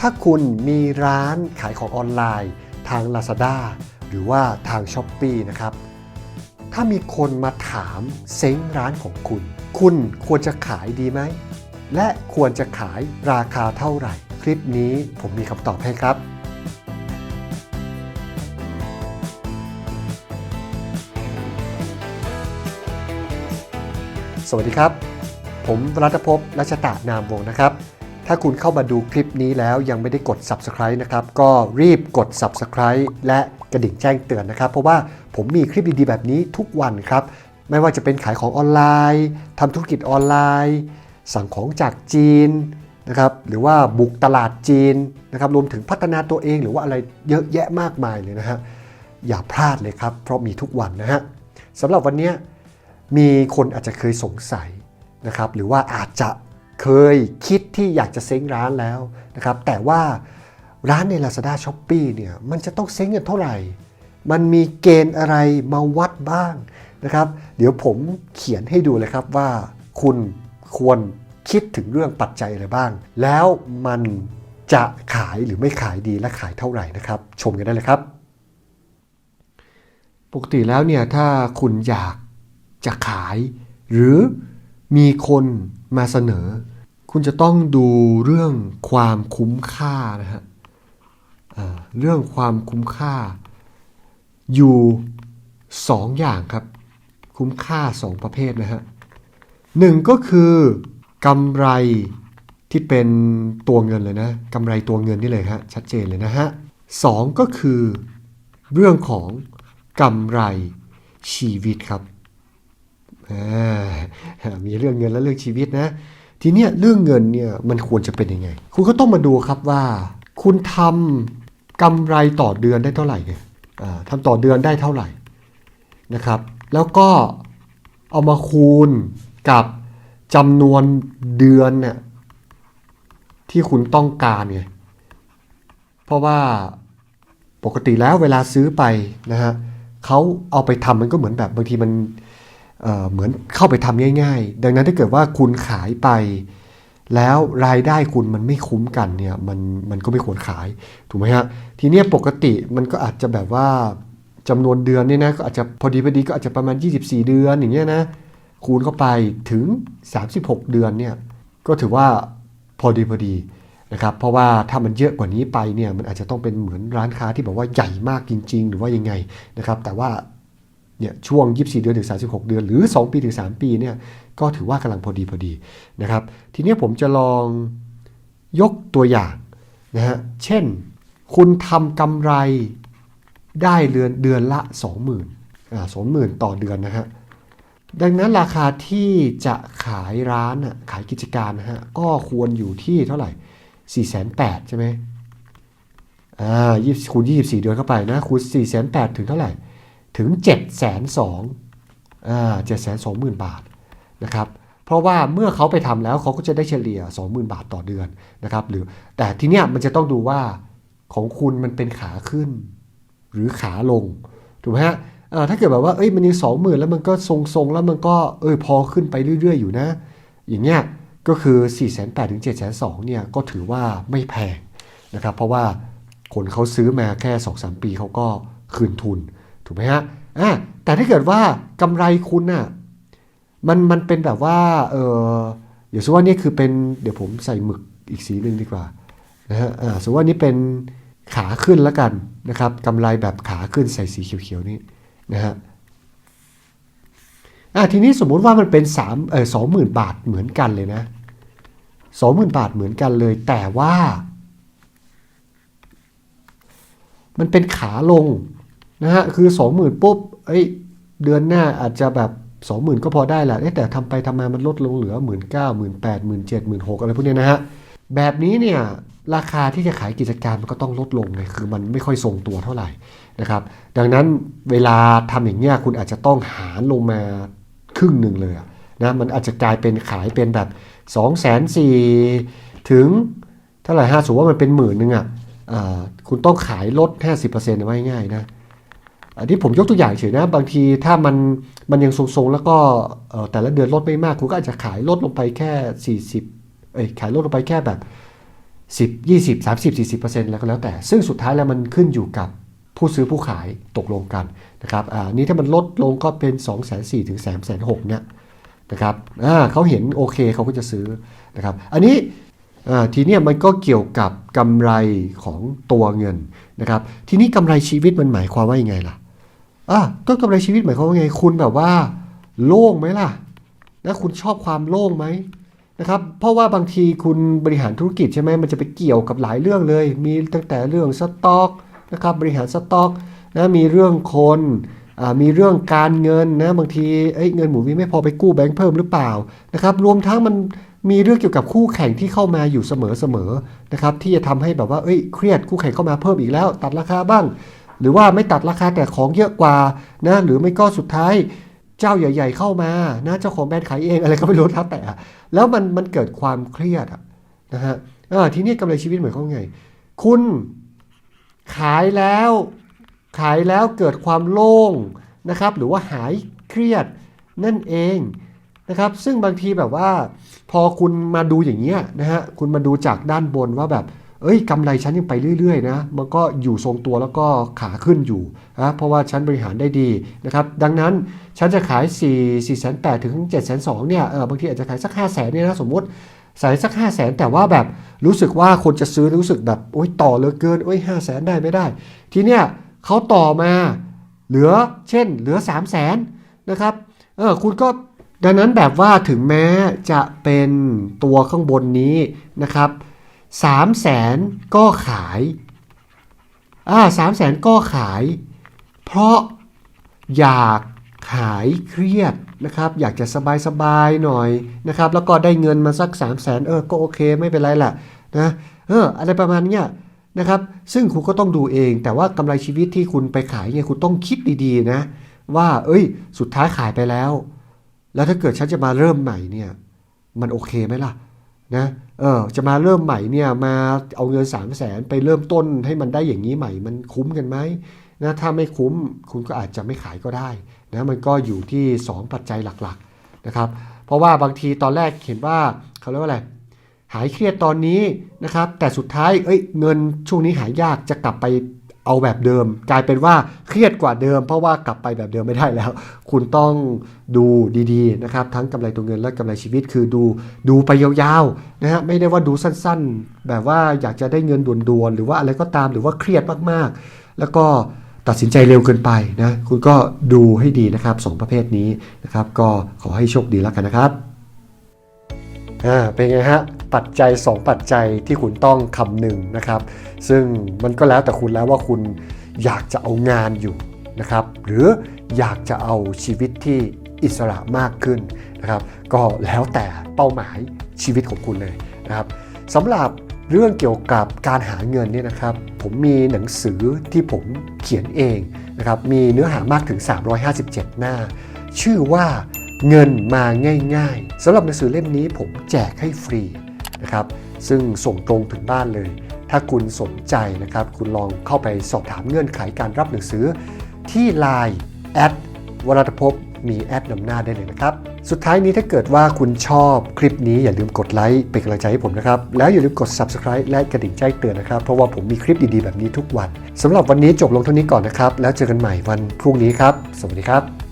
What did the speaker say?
ถ้าคุณมีร้านขายของออนไลน์ทาง Lazada หรือว่าทาง s h อ p e e นะครับ ถ้ามีคนมาถามเซ้งร้านของคุณ คุณควรจะขายดีไหม และควรจะขายราคาเท่าไหร่ คลิปนี้ผมมีคำตอบให้ครับสวัสดีครับ ผมรัตภพรัชตะนามวงศ์นะครับ ถ้าคุณเข้ามาดูคลิปนี้แล้วยังไม่ได้กด Subscribe นะครับ ก็รีบกด Subscribe และกระดิ่งแจ้งเตือนนะครับ เพราะว่าผมมีคลิปดีๆแบบนี้ทุกวันครับ ไม่ว่าจะเป็นขายของออนไลน์ทำธุรกิจออนไลน์ สั่งของจากจีนนะครับ หรือว่าบุกตลาดจีนนะครับ รวมถึงพัฒนาตัวเองหรือว่าอะไรเยอะแยะมากมายเลยนะฮะ อย่าพลาดเลยครับ เพราะมีทุกวันนะฮะสำหรับวันนี้มีคนอาจจะเคยสงสัยนะครับ หรือว่าอาจจะ เคยคิดที่อยากจะเซ้งร้านแล้วนะครับแต่ว่าร้านใน Lazada s h o p e e เนี่ยมันจะต้องเซ้งกันเท่าไหร่ มันมีเกณฑ์อะไรมาวัดบ้างนะครับเดี๋ยวผมเขียนให้ดูเลยครับว่าคุณควรคิดถึงเรื่องปัจจัยอะไรบ้าง แล้วมันจะขายหรือไม่ขายดีและขายเท่าไหร่นะครับ ชมกันได้เลยครับ ปกติแล้วเนี่ยถ้าคุณอยากจะขาย หรือมีคน มาเสนอ คุณจะต้องดูเรื่องความคุ้มค่านะฮะเรื่องความคุ้มค่า อยู่สองอย่างครับ คุ้มค่าสองประเภทนะฮะหนึ่งก็คือกำไรที่เป็นตัวเงินเลยนะกำไรตัวเงินนี่เลยฮะชัดเจนเลยนะฮะสองก็คือเรื่องของกำไรชีวิตครับ มีเรื่องเงินและเรื่องชีวิตนะ ทีเนี้ยเรื่องเงินเนี่ยมันควรจะเป็นยังไง คุณก็ต้องมาดูครับว่า คุณทำกำไรต่อเดือนได้เท่าไหร่เนี่ยอ่าทำต่อเดือนได้เท่าไหร่นะครับ แล้วก็เอามาคูณกับจำนวนเดือนเนี่ยที่คุณต้องการไงเพราะว่าปกติแล้วเวลาซื้อไปนะฮะเขาเอาไปทำมันก็เหมือนแบบบางทีมัน เเหมือนเข้าไปทำง่าย ๆ ดังนั้นถ้าเกิดว่าคุณขายไป แล้วรายได้คุณมันไม่คุ้มกันเนี่ยมันมันก็ไม่ควรขายถูกไหมฮะทีนี้ปกติมันก็อาจจะแบบว่าจำนวนเดือนเนี่ยนะก็อาจจะพอดีพอดีก็อาจจะประมาณ 24 เดือนอย่างเงี้ยนะคูณเข้าไปถึง 36 เดือนเนี่ยก็ถือว่าพอดีพอดีนะครับเพราะว่าถ้ามันเยอะกว่านี้ไปเนี่ยมันอาจจะต้องเป็นเหมือนร้านค้าที่แบบว่าใหญ่มากจริง ๆ หรือว่ายังไงนะครับแต่ว่า เนี่ยช่วง 24 เดือนถึง 36 เดือน หรือ 2 ปีถึง 3 ปีเนี่ยก็ถือว่ากำลังพอดีพอดีนะครับ ทีนี้ผมจะลองยกตัวอย่างนะฮะเช่นคุณทำกำไรได้เดือนเดือนละ 20,000อ่า20,000 ต่อเดือนนะฮะดังนั้นราคาที่จะขายร้านอะขายกิจการนะฮะก็ควรอยู่ที่เท่าไหร่ 4,800ใช่ไหมอ่า20คูณ24 เดือนเข้าไปนะคูณ4,800ถึงเท่าไหร่ ถึง 7 2 0 0 0อ่า7 2 0 0 0 0บาทนะครับเพราะว่าเมื่อเขาไปทำแล้วเขาก็จะได้เฉลี่ย 20,000 บาทต่อเดือนนะครับหรือแต่ทีเนี้ยมันจะต้องดูว่าของคุณมันเป็นขาขึ้น หรือขาลงถูกไหมฮะถ้าเกิดแบบว่าเอ้ยมันยังสองหมื่นแล้วมันก็ทรงๆ แล้วมันก็เออพอขึ้นไปเรื่อย ๆ อยู่นะ อย่างเงี้ยก็คือ4 8 0 0 0ถึง7 2 0 0 0เนี่ยก็ถือว่าไม่แพงนะครับเพราะว่าคนเขาซื้อมาแค่2-3ปีเขาก็คืนทุน ถูกไหมฮะอ่าแต่ถ้าเกิดว่ากำไรคุณน่ะมันมันเป็นแบบว่าเออเดี๋ยวสมมติว่านี่คือเป็นเดี๋ยวผมใส่หมึกอีกสีหนึ่งดีกว่านะฮะอ่าสมมติว่านี่เป็นขาขึ้นแล้วกันนะครับกำไรแบบขาขึ้นใส่สีเขียวๆนี่นะฮะอ่าทีนี้สมมุติว่ามันเป็นสามเออสองหมื่นบาทเหมือนกันเลยนะสองหมื่นบาทเหมือนกันเลย แต่ว่า มันเป็นขาลง นะฮะคือ 20,000ปุ๊บเอ้ยเดือนหน้าอาจจะแบบ 20,000 ก็พอได้แหละเอ๊ะแต่ทำไปทำมามันลดลงเหลือ 1 9 0 0 0 0 8 0 0 0 7 0 0 0 6อะไรพวกนี้นะฮะแบบนี้เนี่ยราคาที่จะขายกิจการมันก็ต้องลดลงไงคือมันไม่ค่อยทรงตัวเท่าไหร่นะครับ ดังนั้นเวลาทำอย่างเงี้ยคุณอาจจะต้องหารลงมาครึ่งหนึ่งเลยนะมันอาจจะกลายเป็นขายเป็นแบบ2 4 0 0 0ถึงเท่าไหร่ฮะสมมติว่ามันเป็นหมื่นหนึ่งอะอ่าคุณต้องขายลด 50%ไว้ง่ายนะ อันนี้ผมยกตัวอย่างเฉยนะ บางทีถ้ามันมันยังทรงๆ แล้วก็แต่ละเดือนลดไม่มาก คุณก็อาจจะขายลดลงไปแค่ 40เอ้ยขายลดลงไปแค่แบบ 10 20 30 40แล้วก็แล้วแต่ ซึ่งสุดท้ายแล้วมันขึ้นอยู่กับผู้ซื้อผู้ขายตกลงกันนะครับอ่านี่ถ้ามันลดลงก็เป็น 2 4 0 0 0ถึง3 6 0 0 0เนี่ยนะครับอ่าเขาเห็นโอเคเขาก็จะซื้อนะครับ อันนี้อ่าทีนี้มันก็เกี่ยวกับกำไรของตัวเงินนะครับ ทีนี้กำไรชีวิตมันหมายความว่ายังไงล่ะ อะก็กำไรชีวิตหมายความว่าไง คุณแบบว่า โล่งไหมล่ะนะคุณชอบความโล่งไหมนะครับ เพราะว่าบางทีคุณบริหารธุรกิจใช่ไหมมันจะไปเกี่ยวกับหลายเรื่องเลย มีตั้งแต่เรื่องสต็อกนะครับ บริหารสต็อกนะมีเรื่องคนอ่ามีเรื่องการเงินนะบางทีเอ้ยเงินหมุนเวียนไม่พอไปกู้แบงค์เพิ่มหรือเปล่านะครับ รวมทั้งมันมีเรื่องเกี่ยวกับคู่แข่งที่เข้ามาอยู่เสมอๆนะครับ ที่จะทำให้แบบว่าเอ้ยเครียดคู่แข่งเข้ามาเพิ่มอีกแล้ว ตัดราคาบ้าง หรือว่าไม่ตัดราคาแต่ของเยอะกว่านะหรือไม่ก็สุดท้ายเจ้าใหญ่ ๆ เข้ามานะเจ้าของแบรนด์ขายเองอะไรก็ไม่รู้แล้วแต่ แล้วมันมันเกิดความเครียดอะนะฮะทีนี้กำไรชีวิตเหมือนเขามไง คุณขายแล้วขายแล้วเกิดความโล่งนะครับ หรือว่าหายเครียดนั่นเองนะครับ ซึ่งบางทีแบบว่า พอคุณมาดูอย่างเงี้ยนะฮะคุณมาดูจากด้านบนว่าแบบ เอ้ยกำไรฉันยังไปเรื่อยๆนะมันก็อยู่ทรงตัวแล้วก็ขาขึ้นอยู่นะเพราะว่าฉันบริหารได้ดีนะครับดังนั้นฉันจะขาย 4 4 8 0 0ถึง7 2 0 0เนี่ยเออบางทีอาจจะขายสัก 5 0 0 0 0เนี่ยนะสมมติใส่สัก 5 0 0 0 0แต่ว่าแบบรู้สึกว่าคนจะซื้อรู้สึกแบบโอ๊ยต่อเลือเกินโอ๊ย5 0 0 0 0ได้ไม่ได้ ทีเนี้ยเขาต่อมาเหลือเช่น เหลือ 3 0 0 0 0 0นะครับเออคุณก็ดังนั้นแบบว่าถึงแม้จะเป็นตัวข้างบนนี้นะครับ สามแสนก็ขายอ่าสามแสนก็ขาย เพราะอยากหายเครียดนะครับ อยากจะสบายสบายๆหน่อยนะครับ แล้วก็ได้เงินมาสัก3 0 0แสนเออ ก็โอเคไม่เป็นไรแหละนะเอออะไรประมาณเนี้ยนะครับ ซึ่งคุณก็ต้องดูเอง แต่ว่ากำไรชีวิตที่คุณไปขายเนี่ยคุณต้องคิดดีๆนะ ว่า เอ้ย สุดท้ายขายไปแล้ว แล้วถ้าเกิดฉันจะมาเริ่มใหม่เนี่ย มันโอเคไหมล่ะ นะเออจะมาเริ่มใหม่เนี่ยมาเอาเงิน3 0 0แสนไปเริ่มต้นให้มันได้อย่างนี้ใหม่ มันคุ้มกันไหมนะถ้าไม่คุ้มคุณก็อาจจะไม่ขายก็ได้นะมันก็อยู่ที่ 2 ปัจจัยหลักๆนะครับ เพราะว่าบางทีตอนแรกเห็นว่าเขาเรียกว่าอะไรหายเครียดตอนนี้นะครับ แต่สุดท้ายเอ้ยเงินช่วงนี้หายยากจะกลับไป เอาแบบเดิม กลายเป็นว่าเครียดกว่าเดิม เพราะว่ากลับไปแบบเดิมไม่ได้แล้ว คุณต้องดูดีๆนะครับทั้งกำไรตัวเงินและกำไรชีวิตคือดูดูไปยาวๆนะฮะไม่ได้ว่าดูสั้นๆ แบบว่าอยากจะได้เงินด่วนๆหรือว่าอะไรก็ตามหรือว่าเครียดมากๆ แล้วก็ตัดสินใจเร็วเกินไปนะคุณก็ดูให้ดีนะครับสองประเภทนี้นะครับก็ขอให้โชคดีแล้วกันนะครับอ่าเป็นไงฮะ ปัจจัย 2 ปัจจัยที่คุณต้องคำนึงนะครับ ซึ่งมันก็แล้วแต่คุณแล้วว่าคุณอยากจะเอางานอยู่นะครับ หรืออยากจะเอาชีวิตที่อิสระมากขึ้นนะครับ ก็แล้วแต่เป้าหมายชีวิตของคุณเลยนะครับสำหรับเรื่องเกี่ยวกับการหาเงินเนี่ยนะครับ ผมมีหนังสือที่ผมเขียนเองนะครับมีเนื้อหามากถึง 357 หน้า ชื่อว่าเงินมาง่าย ๆสำหรับหนังสือเล่มนี้ผมแจกให้ฟรี นะครับซึ่งส่งตรงถึงบ้านเลย ถ้าคุณสนใจนะครับคุณลองเข้าไปสอบถามเงื่อนไขการรับหนังสือ ที่ Line แอดวรัตภพมีแอดนำหน้าได้เลยนะครับ สุดท้ายนี้ถ้าเกิดว่าคุณชอบคลิปนี้อย่าลืมกดไลค์เป็นกำลังใจให้ผมนะครับ แล้วอย่าลืมกด Subscribe และกระดิ่งแจ้งเตือนนะครับ เพราะว่าผมมีคลิปดีๆแบบนี้ทุกวันสำหรับวันนี้จบลงเท่านี้ก่อนนะครับ แล้วเจอกันใหม่วันพรุ่งนี้ครับ สวัสดีครับ